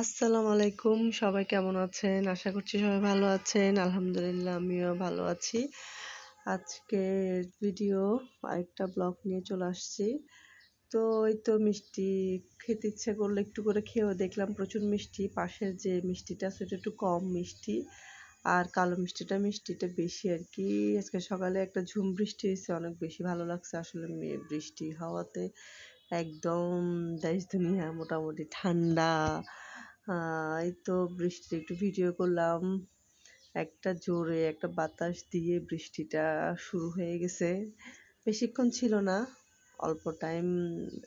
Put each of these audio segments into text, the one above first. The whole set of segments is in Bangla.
আসসালামু আলাইকুম, সবাই কেমন আছেন? আশা করছি সবাই ভালো আছেন। আলহামদুলিল্লাহ, আমিও ভালো আছি। আজকে ভিডিও আরেকটা ব্লগ নিয়ে চলে আসছি। তো ওই তো মিষ্টি খেতে ইচ্ছে করলে একটু করে খেয়েও দেখলাম প্রচুর মিষ্টি। পাশের যে মিষ্টিটা সেটা একটু কম মিষ্টি। আর কালো মিষ্টিটা মিষ্টিটা বেশি আর কি। আজকে সকালে একটা ঝুম বৃষ্টি হয়েছে, অনেক বেশি ভালো লাগছে। আসলে বৃষ্টি হওয়াতে একদম দেশ দুনিয়া মোটামুটি ঠান্ডা। এই তো বৃষ্টি একটু ভিডিও করলাম। একটা জোরে একটা বাতাস দিয়ে বৃষ্টিটা শুরু হয়ে গেছে। বেশিক্ষণ ছিল না, অল্প টাইম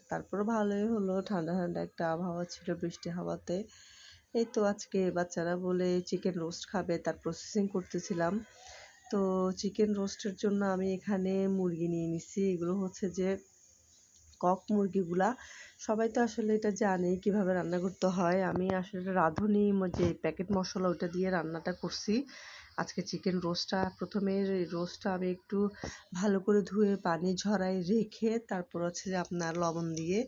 তারপর ভালোই হলো। ঠান্ডা ঠান্ডা একটা আবহাওয়া ছিল বৃষ্টি হাওয়াতে। এই তো আজকে বাচ্চারা বলে চিকেন রোস্ট খাবে, তার প্রসেসিং করতেছিলাম। তো চিকেন রোস্টের জন্য আমি এখানে মুরগি নিয়ে নিছি। এগুলো হচ্ছে যে কক মুরগিগুলা, সবাই তো আসলে এটা জানে কীভাবে রান্না করতে হয়। আমি আসলে রাঁধুনি যে প্যাকেট মশলা ওটা দিয়ে রান্নাটা করছি। আজকে চিকেন রোস্টটা প্রথমে রোস্টটা আমি একটু ভালো করে ধুয়ে পানি ঝরাই রেখে তারপর হচ্ছে যে আপনার লবণ দিয়ে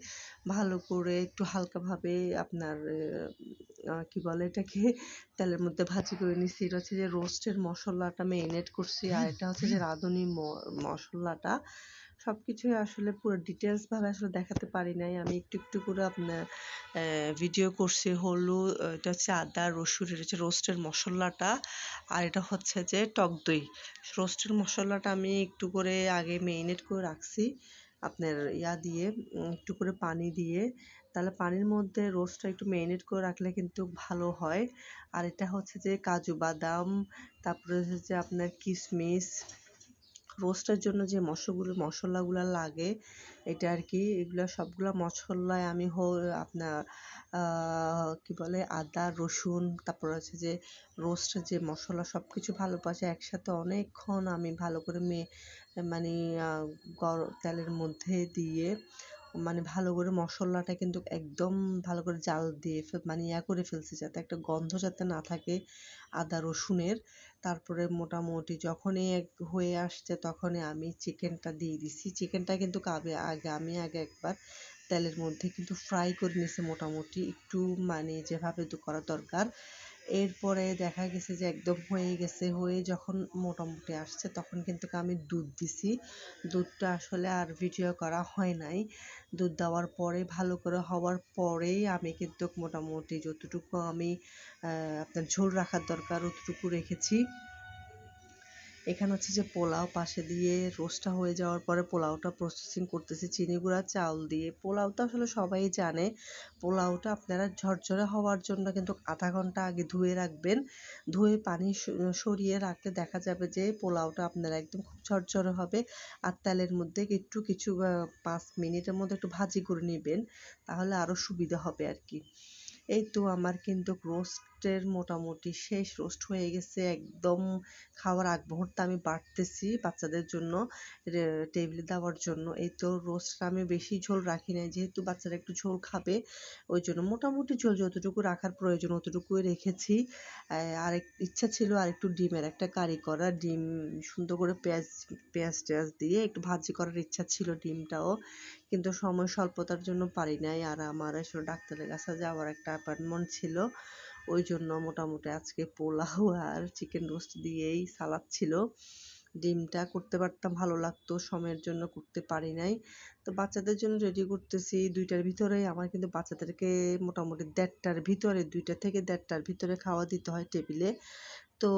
ভালো করে একটু হালকাভাবে আপনার কি বলে এটাকে, তেলের মধ্যে ভাজি করে নিচ্ছি এটা হচ্ছে যে রোস্টের মশলাটা মেরিনেট করছি আর এটা হচ্ছে যে রাঁধুনি মশলাটা। সব কিছুই আসলে পুরো ডিটেলসভাবে আসলে দেখাতে পারি নাই। আমি একটু একটু করে আপনার ভিডিও করছি হলুদ এটা হচ্ছে আদা, রসুন, এটা হচ্ছে রোস্টের মশলাটা, আর এটা হচ্ছে যে টক দই। রোস্টের মশলাটা আমি একটু করে আগে মেরিনেট করে রাখছি আপনার ইয়া দিয়ে একটু করে পানি দিয়ে। তাহলে পানির মধ্যে রোস্টটা একটু মেরিনেট করে রাখলে কিন্তু ভালো হয়। আর এটা হচ্ছে যে কাজু বাদাম, তারপরে হচ্ছে যে আপনার কিশমিশ রোস্টের জন্য যে মশলাগুলো মশলাগুলো লাগে, এটা আর কি এগুলো সবগুলো মশলায় আমি হো, আপনার কি বলে, আদা, রসুন, তারপর আছে যে রোস্টের যে মশলা সব কিছু ভালো একসাথে অনেকক্ষণ আমি ভালো করে মে মানে তেলের মধ্যে দিয়ে মানে ভালো করে মশলাটা কিন্তু একদম ভালো করে জাল দিয়ে মানে ইয়া করে ফেলছি যাতে একটা গন্ধ যাতে না থাকে আদা রসুনের। তারপরে মোটামুটি যখনই এক হয়ে আসছে তখনই আমি চিকেনটা দিয়ে দিছি। চিকেনটা কিন্তু কাবে আগে, আমি আগে একবার তেলের মধ্যে কিন্তু ফ্রাই করে নিয়েছি মোটামুটি। একটু মানে যেভাবে করা দরকার। এরপরে দেখা গেছে যে একদম হয়ে গেছে, হয়ে যখন মোটামুটি আসছে তখন কিন্তু আমি দুধ দিছি। দুধটা আসলে আর ভিডিও করা হয় নাই। দুধ দেওয়ার পরে, ভালো করে হওয়ার পরেই আমি কিন্তু মোটামুটি যতটুকু আমি আপনার ঝোল রাখার দরকার অতটুকু রেখেছি। এখানে হচ্ছে যে পোলাও পাশে দিয়ে রোস্টটা হয়ে যাওয়ার পরে পোলাওটা প্রসেসিং করতেছি চিনি গুঁড়া, চাউল দিয়ে। পোলাওটা আসলে সবাই জানে, পোলাওটা আপনারা ঝরঝরে হওয়ার জন্য কিন্তু আধা ঘণ্টা আগে ধুয়ে রাখবেন। ধুয়ে পানি সরিয়ে রাখলে দেখা যাবে যে পোলাওটা আপনারা একদম খুব ঝরঝরে হবে। আর তেলের মধ্যে একটু কিছু পাঁচ মিনিটের মধ্যে একটু ভাজি করে নেবেন, তাহলে আরও সুবিধা হবে আর কি। এই তো আমার কিন্তু রোস্টের মোটামুটি শেষ রোস্ট হয়ে গেছে, একদম খাওয়ার আগ মুহূর্তে আমি বাড়তেছি বাচ্চাদের জন্য টেবিলে দেওয়ার জন্য। এই তো রোস্টটা আমি বেশি ঝোল রাখি নাই, যেহেতু বাচ্চারা একটু ঝোল খাবে, ওই জন্য মোটামুটি ঝোল যতটুকু রাখার প্রয়োজন অতটুকুই রেখেছি। আর ইচ্ছা ছিল আর একটু ডিমের একটা কারি করা, ডিম সুন্দর করে পেঁয়াজ পেঁয়াজ টেয়াজ দিয়ে একটু ভাজি করার ইচ্ছা ছিল ডিমটাও, কিন্তু সময় স্বল্পতার জন্য পারি নাই। আর আমার আসলে ডাক্তারের কাছে যাওয়ার একটা অ্যাপয়েন্টমেন্ট ছিল। ওই জন্য মোটামুটি আজকে পোলাও আর চিকেন রোস্ট দিয়েই সালাদ ছিল। ডিমটা করতে পারতাম, ভালো লাগতো, সময়ের জন্য করতে পারি নাই। তো বাচ্চাদের জন্য রেডি করতেছি। দুইটার ভিতরে আমার কিন্তু বাচ্চাদেরকে মোটামুটি দেড়টার ভিতরে, দুইটা থেকে দেড়টার ভিতরে খাওয়া দিতে হয় টেবিলে। তো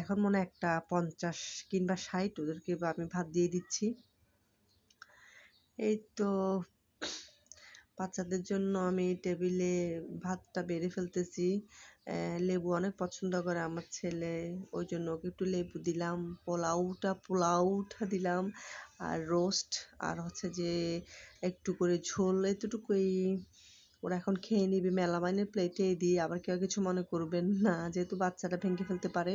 এখন মনে একটা পঞ্চাশ কিংবা ষাট ওদেরকে আমি ভাত দিয়ে দিচ্ছি। এই তো বাচ্চাদের জন্য আমি টেবিলে ভাতটা বেড়ে ফেলতেছি। লেবু অনেক পছন্দ করে আমার ছেলে। ওই জন্য ওকে একটু লেবু দিলাম, পোলাওটা পোলাওটা দিলাম আর রোস্ট আর হচ্ছে যে একটু করে ঝোল এতটুকুই। ওরা এখন খেয়ে নিবে মেলা মেলামাইনের প্লেটে দিয়ে আবার কেউ কিছু মনে করবেন না, যেহেতু বাচ্চাটা ভেঙে ফেলতে পারে।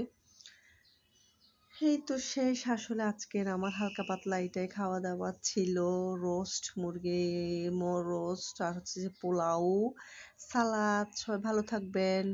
এই তো শেষ। আসলে আজকের আমার হালকা পাতলা এটাই খাওয়া দাওয়া ছিল। রোস্ট মুরগি, মোর রোস্ট আর হচ্ছে যে পোলাও, সালাদ, সবাই ভালো থাকবেন।